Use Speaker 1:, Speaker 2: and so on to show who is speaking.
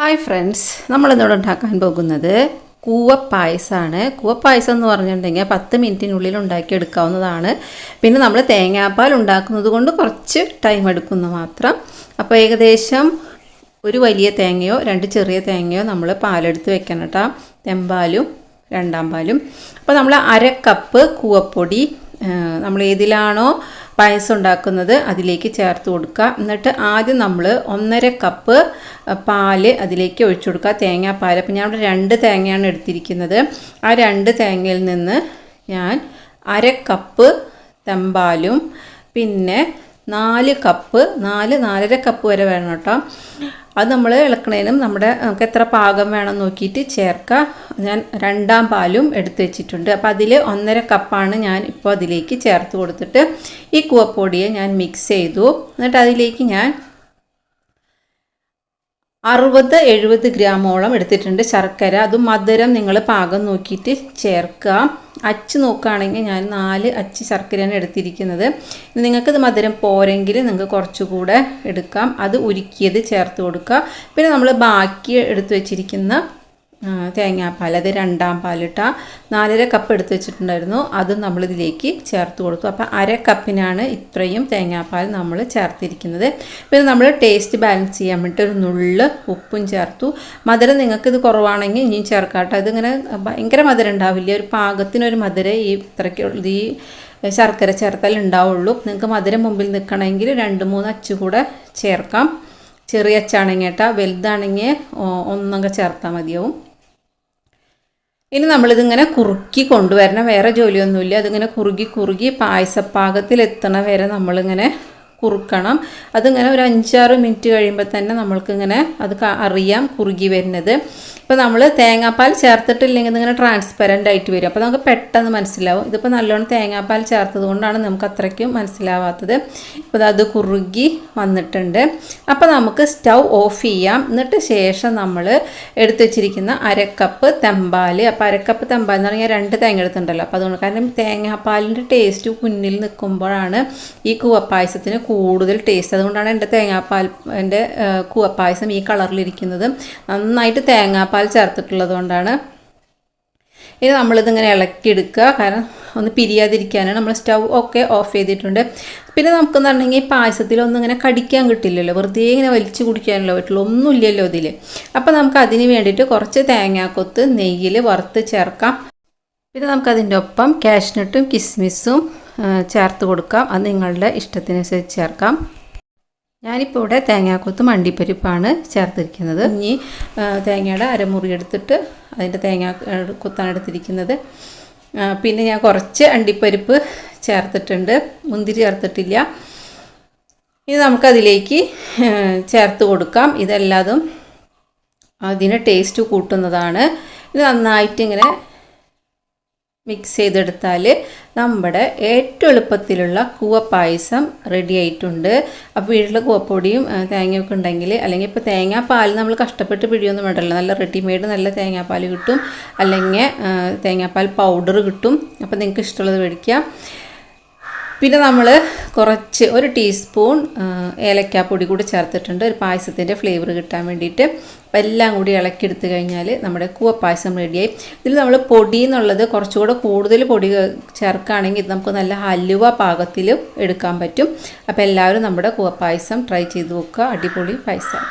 Speaker 1: Hi friends നമ്മളിന്നിവിടെ ഉണ്ടാക്കാൻ പോകുന്നത് കൂവപ്പായസമാണ് കൂവപ്പായസം എന്ന് പറഞ്ഞിട്ടുണ്ടെങ്കിൽ പത്ത് മിനിറ്റിനുള്ളിൽ ഉണ്ടാക്കി എടുക്കാവുന്നതാണ് പിന്നെ നമ്മൾ തേങ്ങാപ്പാൽ ഉണ്ടാക്കുന്നത് കൊണ്ട് കുറച്ച് ടൈം എടുക്കുന്നു മാത്രം. അപ്പോൾ ഏകദേശം ഒരു വലിയ തേങ്ങയോ രണ്ട് ചെറിയ തേങ്ങയോ നമ്മൾ പാലെടുത്ത് വെക്കണം കേട്ടോ. തെമ്പാലും രണ്ടാം പാലും. അപ്പോൾ നമ്മൾ അര കപ്പ് കൂവപ്പൊടി നമ്മൾ ഏതിലാണോ പായസം ഉണ്ടാക്കുന്നത് അതിലേക്ക് ചേർത്ത് കൊടുക്കുക. എന്നിട്ട് ആദ്യം നമ്മൾ ഒന്നര കപ്പ് പാൽ അതിലേക്ക് ഒഴിച്ചു കൊടുക്കുക. തേങ്ങാപ്പാൽ അപ്പോൾ ഞാൻ ഇവിടെ രണ്ട് തേങ്ങയാണ് എടുത്തിരിക്കുന്നത്. ആ രണ്ട് തേങ്ങയിൽ നിന്ന് ഞാൻ അര കപ്പ് തെമ്പാലും പിന്നെ നാല് കപ്പ് നാല് നാലര കപ്പ് വരെ വേണം കേട്ടോ. അത് നമ്മൾ ഇളക്കണേനും നമ്മുടെ നമുക്ക് എത്ര പാകം വേണം നോക്കിയിട്ട് ചേർക്കുക ഞാൻ രണ്ടാം പാലും എടുത്തു വെച്ചിട്ടുണ്ട്. അപ്പോൾ അതിൽ ഒന്നര കപ്പാണ് ഞാൻ ഇപ്പോൾ അതിലേക്ക് ചേർത്ത് കൊടുത്തിട്ട് ഈ കൂവപ്പൊടിയെ ഞാൻ മിക്സ് ചെയ്തു. എന്നിട്ട് അതിലേക്ക് ഞാൻ അറുപത് എഴുപത് ഗ്രാമോളം എടുത്തിട്ടുണ്ട് ശർക്കര. അത് മധുരം നിങ്ങൾ പാകം നോക്കിയിട്ട് ചേർക്കുക. അച്ച് നോക്കുകയാണെങ്കിൽ ഞാൻ നാല് അച്ച് ശർക്കരയാണ് എടുത്തിരിക്കുന്നത്. നിങ്ങൾക്കിത് മധുരം പോരെങ്കിൽ നിങ്ങൾക്ക് കുറച്ചുകൂടെ എടുക്കാം. അത് ഉരുക്കിയത് ചേർത്ത് കൊടുക്കുക. പിന്നെ നമ്മൾ ബാക്കി എടുത്തു വെച്ചിരിക്കുന്ന തേങ്ങാപ്പാൽ അത് രണ്ടാം പാലിട്ട നാലര കപ്പ് എടുത്ത് വെച്ചിട്ടുണ്ടായിരുന്നു. അത് നമ്മളിതിലേക്ക് ചേർത്ത് കൊടുത്തു. അപ്പോൾ അര കപ്പിനാണ് ഇത്രയും തേങ്ങാപ്പാൽ നമ്മൾ ചേർത്തിരിക്കുന്നത്. പിന്നെ നമ്മൾ ടേസ്റ്റ് ബാലൻസ് ചെയ്യാൻ വേണ്ടിയിട്ട് ഒരു നുള്ള് ഉപ്പും ചേർത്തു. മധുരം നിങ്ങൾക്കിത് കുറവാണെങ്കിൽ ഇനിയും ചേർക്കാട്ടോ. ഇതിങ്ങനെ ഭയങ്കര മധുരം ഉണ്ടാവില്ല. ഒരു പാകത്തിനൊരു മധുരം ഈ ഇത്രയ്ക്ക് ഈ ശർക്കര ചേർത്താൽ ഉണ്ടാവുള്ളൂ. നിങ്ങൾക്ക് മധുരം മുമ്പിൽ നിൽക്കണമെങ്കിൽ രണ്ട് മൂന്ന് അച്ചു കൂടെ ചേർക്കാം. ചെറിയ അച്ചാണെങ്കിൽ കേട്ടോ വലുതാണെങ്കിൽ ഒന്നൊക്കെ ചേർത്താൽ മതിയാവും. ഇനി നമ്മളിതിങ്ങനെ കുറുക്കി കൊണ്ടുവരണം. വേറെ ജോലിയൊന്നുമില്ല. അതിങ്ങനെ കുറുകി കുറുകി പായസപ്പാകത്തിലെത്തണ വരെ നമ്മളിങ്ങനെ കുറുക്കണം. അതിങ്ങനെ ഒരു അഞ്ചാറ് മിനിറ്റ് കഴിയുമ്പോൾ തന്നെ നമ്മൾക്കിങ്ങനെ അത് അറിയാം കുറുകി വരുന്നത്. ഇപ്പോൾ നമ്മൾ തേങ്ങാപ്പാൽ ചേർത്തിട്ടില്ലെങ്കിൽ ഇങ്ങനെ ട്രാൻസ്പെറന്റ് ആയിട്ട് വരും. അപ്പോൾ നമുക്ക് പെട്ടെന്ന് മനസ്സിലാവും. ഇതിപ്പോൾ നല്ലോണം തേങ്ങാപ്പാൽ ചേർത്തത് കൊണ്ടാണ് നമുക്ക് അത്രയ്ക്കും മനസ്സിലാവാത്തത്. ഇപ്പോൾ അത് കുറുകി വന്നിട്ടുണ്ട്. അപ്പോൾ നമുക്ക് സ്റ്റൗ ഓഫ് ചെയ്യാം. എന്നിട്ട് ശേഷം നമ്മൾ എടുത്തു വെച്ചിരിക്കുന്ന അരക്കപ്പ് തെമ്പാൽ അപ്പോൾ അരക്കപ്പ് തെമ്പാൽ എന്ന് പറഞ്ഞാൽ രണ്ട് തേങ്ങ എടുത്തിട്ടുണ്ടല്ലോ. അപ്പോൾ അതുകൊണ്ട് കാരണം തേങ്ങാപ്പാലിന്റെ ടേസ്റ്റ് കുന്നിൽ നിൽക്കുമ്പോഴാണ് ഈ കൂവപ്പായസത്തിന് കൂടുതൽ ടേസ്റ്റ് അതുകൊണ്ടാണ് എന്റെ തേങ്ങാപ്പാൽ എന്റെ കൂവപ്പായസം ഈ കളറിലിരിക്കുന്നത് നന്നായിട്ട് തേങ്ങാപ്പാൽ പാൽ ചേർത്തിട്ടുള്ളത് കൊണ്ടാണ് ഇനി നമ്മളിതിങ്ങനെ ഇളക്കിയെടുക്കുക. കാരണം ഒന്ന് പിരിയാതിരിക്കാനാണ്. നമ്മൾ സ്റ്റൗ ഒക്കെ ഓഫ് ചെയ്തിട്ടുണ്ട്. പിന്നെ നമുക്കെന്ന് പറഞ്ഞെങ്കിൽ പായസത്തിലൊന്നും ഇങ്ങനെ കടിക്കാൻ കിട്ടില്ലല്ലോ. വെറുതെ ഇങ്ങനെ വലിച്ചു കുടിക്കാനല്ലോ പറ്റുള്ളൂ. ഒന്നുമില്ലല്ലോ ഇതിൽ അപ്പോൾ നമുക്ക് അതിന് വേണ്ടിയിട്ട് കുറച്ച് തേങ്ങാക്കൊത്ത് നെയ്യിൽ വറുത്ത് ചേർക്കാം. പിന്നെ നമുക്കതിന്റെ ഒപ്പം കാഷ്നട്ടും കിസ്മിസും ചേർത്ത് കൊടുക്കാം. അത് നിങ്ങളുടെ ഇഷ്ടത്തിനനുസരിച്ച് ചേർക്കാം. ഞാനിപ്പോൾ ഇവിടെ തേങ്ങാക്കൊത്ത് മണ്ടിപ്പരിപ്പാണ് ചേർത്തിരിക്കുന്നത്. ഇനി തേങ്ങയുടെ അരമുറി എടുത്തിട്ട് അതിന്റെ തേങ്ങ കൊത്താണ് എടുത്തിരിക്കുന്നത്. പിന്നെ ഞാൻ കുറച്ച് അണ്ടിപ്പരിപ്പ് ചേർത്തിട്ടുണ്ട്. മുന്തിരി ചേർത്തിട്ടില്ല. ഇനി നമുക്കതിലേക്ക് ചേർത്ത് കൊടുക്കാം. ഇതെല്ലാതും അതിന് ടേസ്റ്റ് കൂട്ടുന്നതാണ്. ഇത് നന്നായിട്ട് ഇങ്ങനെ മിക്സ് ചെയ്തെടുത്താൽ നമ്മുടെ ഏറ്റവും എളുപ്പത്തിലുള്ള കൂവപ്പായസം റെഡി ആയിട്ടുണ്ട്. അപ്പോൾ വീട്ടിൽ കൂവപ്പൊടിയും തേങ്ങയൊക്കെ ഉണ്ടെങ്കിൽ അല്ലെങ്കിൽ ഇപ്പോൾ തേങ്ങാപ്പാൽ നമ്മൾ കഷ്ടപ്പെട്ട് പിടിയൊന്നും വേണ്ടല്ലോ. നല്ല റെഡിമെയ്ഡ് നല്ല തേങ്ങാപ്പാൽ കിട്ടും. അല്ലെങ്കിൽ തേങ്ങാപ്പാൽ പൗഡർ കിട്ടും. അപ്പോൾ നിങ്ങൾക്ക് ഇഷ്ടമുള്ളത് മേടിക്കാം. പിന്നെ നമ്മൾ കുറച്ച് ഒരു ടീസ്പൂൺ ഏലക്കാപ്പൊടി കൂടി ചേർത്തിട്ടുണ്ട്. ഒരു പായസത്തിന്റെ ഫ്ലേവർ കിട്ടാൻ വേണ്ടിയിട്ട്. അപ്പോൾ എല്ലാം കൂടി ഇളക്കിയെടുത്ത് കഴിഞ്ഞാൽ നമ്മുടെ കൂവപ്പായസം റെഡിയായി ഇതിൽ നമ്മൾ പൊടി എന്നുള്ളത് കുറച്ചുകൂടെ കൂടുതൽ പൊടി ചേർക്കുകയാണെങ്കിൽ നമുക്ക് നല്ല ഹലുവ പാകത്തിലും എടുക്കാൻ പറ്റും. അപ്പോൾ എല്ലാവരും നമ്മുടെ കൂവപ്പായസം ട്രൈ ചെയ്ത് നോക്കുക. അടിപൊളി പായസം